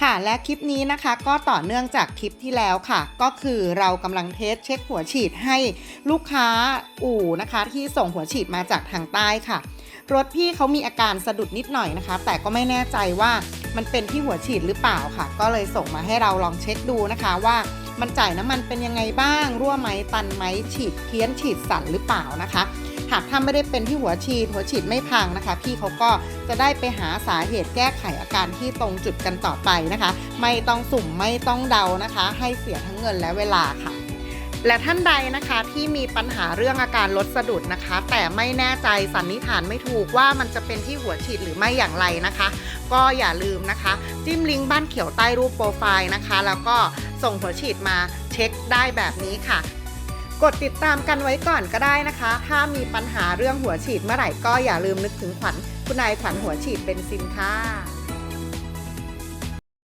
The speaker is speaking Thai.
ค่ะและคลิปนี้นะคะก็ต่อเนื่องจากคลิปที่แล้วค่ะ ก็คือเรากำลังเทสเช็คหัวฉีดให้ลูกค้าอู่นะคะ ที่ส่งหัวฉีดมาจากทางใต้ค่ะ รถพี่เขามีอาการสะดุดนิดหน่อยนะคะ แต่ก็ไม่แน่ใจว่ามันเป็นที่หัวฉีดหรือเปล่าค่ะ ก็เลยส่งมาให้เราลองเช็คดูนะคะว่ามันจ่ายน้ำมันเป็นยังไงบ้าง รั่วไหมตันไหมฉีดเพี้ยนฉีดสั่นหรือเปล่านะคะ หากถ้าไม่ได้เป็นที่หัวฉีด หัวฉีดไม่พังนะคะ พี่เขาก็จะได้ไปหาสาเหตุแก้ไขอาการที่ตรงจุดกันต่อไปนะคะ ไม่ต้องสุ่มไม่ต้องเดานะคะ ให้เสียทั้งเงินและเวลาค่ะและท่านใดนะคะที่มีปัญหาเรื่องอาการรถสะดุดนะคะ แต่ไม่แน่ใจสันนิษฐานไม่ถูกว่ามันจะเป็นที่หัวฉีดหรือไม่อย่างไรนะคะ ก็อย่าลืมนะคะ จิ้มลิงก์บ้านเขียวใต้รูปโปรไฟล์นะคะ แล้วก็ส่งหัวฉีดมาเช็คได้แบบนี้ค่ะ กดติดตามกันไว้ก่อนก็ได้นะคะ ถ้ามีปัญหาเรื่องหัวฉีดเมื่อไหร่ก็อย่าลืมนึกถึงขวัญคุณนายขวัญหัวฉีดเป็นซินค่ะ